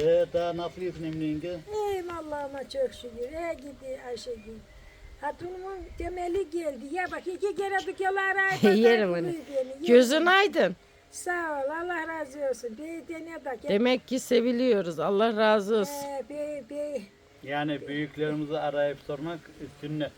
Ee, daha nasıl iyisin Emine yenge? Ey Allah'ıma çok şükür. Ey gidi Ayşegül. Hatunumun temeli geldi. Ya bak iki kere dükkanlar arayıp Yerim onu. Gözün aydın. Sağ ol. Allah razı olsun. Bir dene bak. Demek ki seviliyoruz. Allah razı olsun. Ee, bir, bir. Yani büyüklerimizi arayıp sormak sünnet.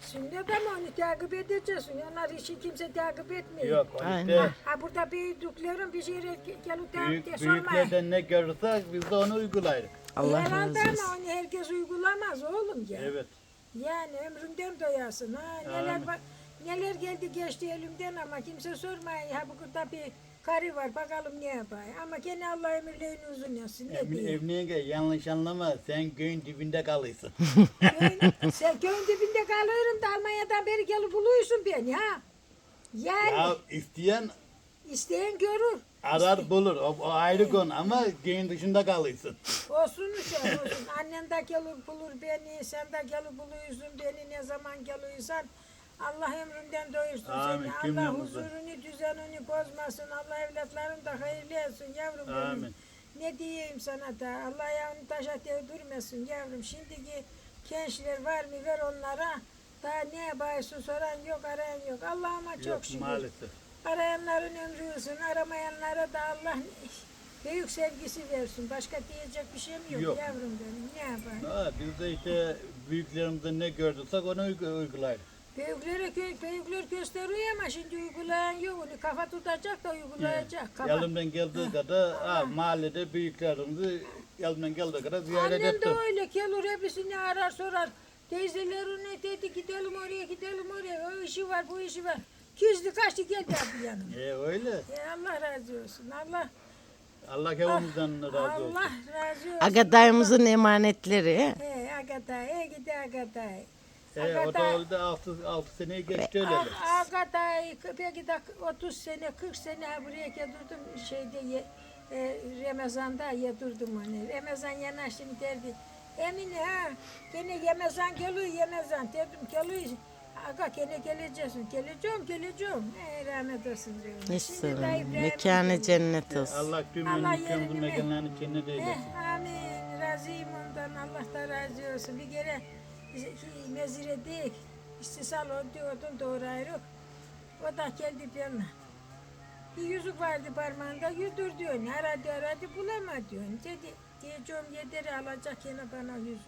Sünnet ama onu takip edeceksin. Onlar işi kimse takip etmiyor. Yok o Aynen. işte Ha burada büyüdüklerim bir şeye gelip takip büyük, sormayın. büyüklerden ne görürsek biz de onu uygulayırız. Allah razı Herhalde olsun. ama onu herkes uygulamaz oğlum ya. Evet. Yani ömründen doyasın ha. Neler Amin. bak neler geldi geçti elimden ama kimse sormayın. Ha burada bir karı var bakalım ne yapayım. Ama gene Allah ömürlerini uzun etsin. Ne Emine, diyeyim. Emine yenge yanlış anlama sen göğün dibinde kalıyorsun. Köyün- Sen köyün dibinde kalıyorum da Almanya'dan beri gelip buluyorsun beni ha. Yani ya isteyen isteyen görür. arar bulur o, o ayrı konu ama göğün dışında kalıyorsun. Olsun uşağım olsun. Annen de gelir bulur beni, sen de gelir buluyorsun beni ne zaman geliyorsan. Allah ömründen doyursun Amin, seni. Allah cümlemize. huzurunu, düzenini bozmasın. Allah evlatlarını da hayırlı etsin yavrum benim. Amin. Ne diyeyim sana da Allah ayağını taşa değdirmesin yavrum. Şimdiki gençler var mı ver onlara. Daha ne yapıyorsun soran yok arayan yok. Allah'ıma çok Yok şükür. maalesef. Arayanların ömrü uzun, aramayanlara da Allah büyük sevgisi versin. Başka diyecek bir şeyim yok, Yok. yavrum benim. Ne yapayım? Ha, biz de işte büyüklerimizden ne gördüysek onu uygu- uygulayırız. Büyüklere büyükler gösteriyor ama şimdi uygulayan yok. Onu kafa tutacak da uygulayacak. Kafa. Elimden geldiği kadar ha, mahallede büyüklerimizi elimden geldiği kadar ziyaret Annem de ettim. öyle gelir hepsini arar sorar. Teyzeleri ne dedi gidelim oraya gidelim oraya. O işi var bu işi var. Gizli kaçtı geldi abi yanıma. E öyle. E Allah razı olsun. Allah Allah hepimizden razı olsun. Allah razı olsun. Agadayımızın emanetleri. He Agatay, he gidi Agatay. E, o da öldü 6, 6 seneyi geçti öyle. Agatay, belki de 30 sene, 40 sene buraya gelirdim şeyde ye, e, Ramazan'da yedirdim onu. Ramazan yanaştı mı derdi. Emine ha, gene Ramazan geliyor Ramazan dedim geliyor. Aga gene geleceksin. Geleceğim, geleceğim. E, rahmet olsun diyorum. Neyse, mekanı cennet olsun. Allah ülkemizin ver. mekanlarını cennet eylesin. Eh, amin. Razıyım ondan. Allah da razı olsun. Bir kere mezire değil. İstisal diyordun doğru ayrı. O da geldi bana. Bir yüzük vardı parmağında yüzdür diyor. Aradı aradı bulama diyor. Dedi diyeceğim yederi alacak yine bana yüzük.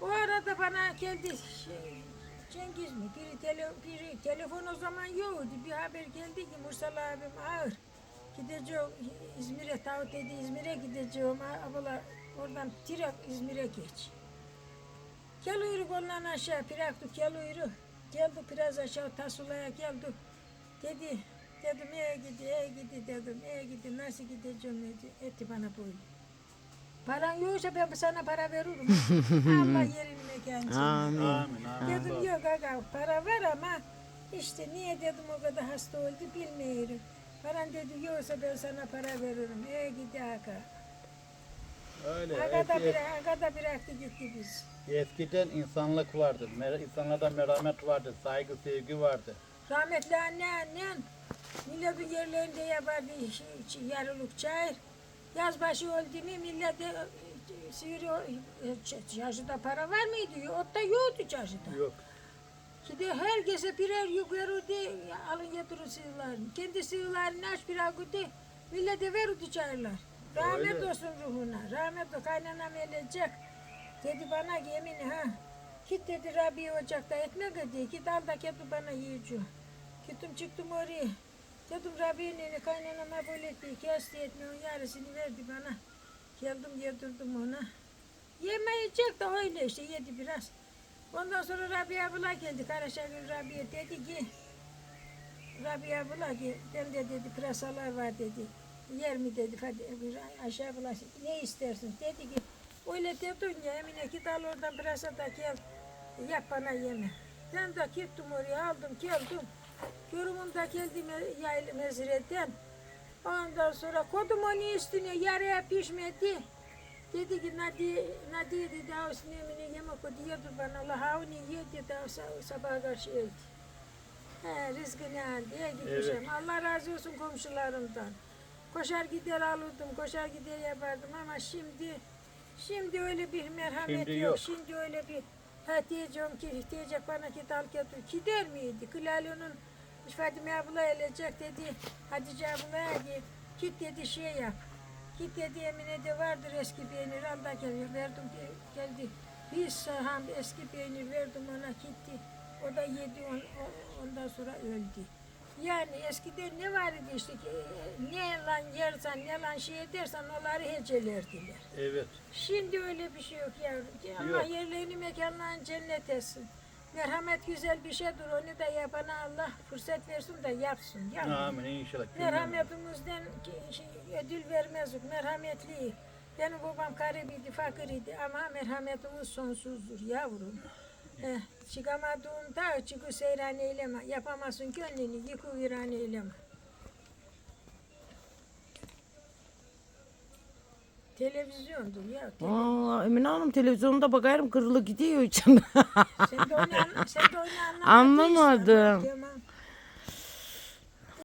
O arada bana geldi şey, Cengiz mi? Biri, tele, biri telefon o zaman yoktu. Bir haber geldi ki Mursal abim ağır. Gideceğim İzmir'e, Tavut dedi İzmir'e gideceğim. Abla oradan direkt İzmir'e geç. Gel uyruk ondan aşağı, piraktu gel uyruk. Geldi biraz aşağı Tasula'ya geldi. Dedi, dedim eye gidi, eye gidi dedim. Eye gidi, nasıl gideceğim dedi. Etti bana böyle. Paran yoksa ben sana para veririm. Allah yerini mekanı. Amin. Amin amin. Dedim yok aga para var ama işte niye dedim o kadar hasta oldu bilmiyorum. Paran dedi yoksa ben sana para veririm. E gidi aga. Öyle. Aga da, Es- bıra aga da bıraktı gitti biz. eskiden insanlık vardı. Mer- insanlarda merhamet vardı. Saygı, sevgi vardı. Rahmetli anne annen milletin yerlerinde yapardı şey- yarılık çayır. Yaz başı oldu mu millete sivri e, çarşıda para var mıydı? Otta yoktu çarşıda. Yok. Şimdi herkese birer yük verirdi, alın getirin sığırlarını. Kendi sığırlarını aç bir agudi, millete verirdi çayırlar. Rahmet Öyle. olsun ruhuna, rahmet olsun kaynanam ölecek. Dedi bana ki Emine ha, git dedi Rabbi ocakta ekmek ödeye, git al da getir bana yiyeceğim. Gittim çıktım oraya. Dedim Rabbi'nin kaynanama böyle etti, kesti ekmeğin yarısını verdi bana. Geldim yedirdim ona. Yemeyecek de öyle işte yedi biraz. Ondan sonra Rabia abla geldi. Karaşagül Rabia dedi ki Rabia abla ki ben de dedi pırasalar var dedi. Yer mi dedi bir aşağı abla ne istersin dedi ki öyle dedin ya Emine git al oradan pırasa da gel yap bana yeme. Ben de gittim oraya aldım geldim. Görümüm de geldi me- yaylı mezireden. Ondan sonra kodum onu üstüne yarıya pişmedi. Dedi ki Nadi, Nadi dedi avus nemine yemek o diyordu bana Allah havni ye dedi avus sabaha karşı öldü. He rızkını aldı. Gitmişim. Allah razı olsun komşularımdan. Koşar gider alırdım, koşar gider yapardım ama şimdi şimdi öyle bir merhamet Şimdi yok. yok. Şimdi öyle bir ha diyeceğim ki diyecek bana ki dal getir. Gider miydi? Kılalio'nun Fatime abla gelecek dedi. Hatice ablaya git. Git dedi şey yap. Git dedi Emine vardır eski peynir al da geliyor. Verdim de- geldi. Bir saham eski peynir verdim ona gitti. O da yedi on, ondan sonra öldü. Yani eskiden ne vardı işte ki, ne lan yersen ne lan şey edersen onları hecelerdiler. Evet. Şimdi öyle bir şey yok yavrum. Allah Yok. yerlerini mekanlarını cennet etsin. Merhamet güzel bir şeydir. Onu da yapana Allah fırsat versin de yapsın. Yavrum. Amin inşallah. Merhametimizden ki- şey, ödül vermezdik. Merhametli. Benim babam garibiydi, fakiriydi ama merhametimiz sonsuzdur yavrum. Eh, çıkamadığında çıkı seyran eyleme. Yapamazsın gönlünü yıkı viran eyleme. Televizyondur ya. Aa, Emine Hanım televizyonda bakarım kırılı gidiyor içinde. Sen de onu, sen de onu anlamadıysan, Anlamadım.